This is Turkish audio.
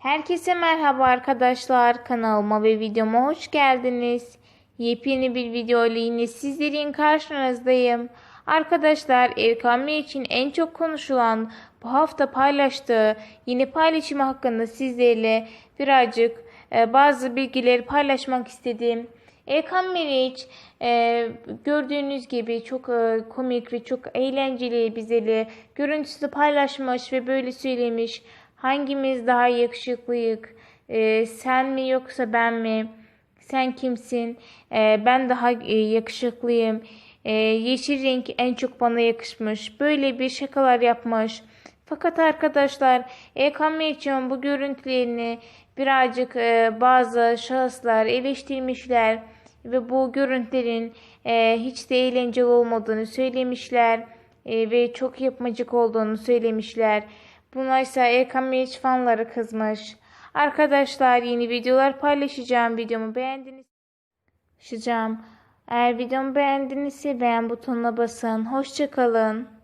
Herkese merhaba arkadaşlar. Kanalıma ve videoma hoş geldiniz. Yepyeni bir video ile yine sizlerin karşınızdayım. Arkadaşlar Erkan Bey için en çok konuşulan bu hafta paylaştığı yeni paylaşımı hakkında sizlerle birazcık e, bazı bilgileri paylaşmak istedim. Erkan Meriç e, gördüğünüz gibi çok e, komik ve çok eğlenceli bizleri görüntüsü paylaşmış ve böyle söylemiş. Hangimiz daha yakışıklıyık? E, sen mi yoksa ben mi? Sen kimsin? E, ben daha e, yakışıklıyım. E, yeşil renk en çok bana yakışmış. Böyle bir şakalar yapmış. Fakat arkadaşlar Meriç'in bu görüntülerini birazcık e, bazı şahıslar eleştirmişler ve bu görüntülerin e, hiç de eğlenceli olmadığını söylemişler e, ve çok yapmacık olduğunu söylemişler. Buna ise Erkan Meriç fanları kızmış. Arkadaşlar yeni videolar paylaşacağım. Videomu beğendiniz. Eğer videomu beğendinizse beğen butonuna basın. Hoşçakalın.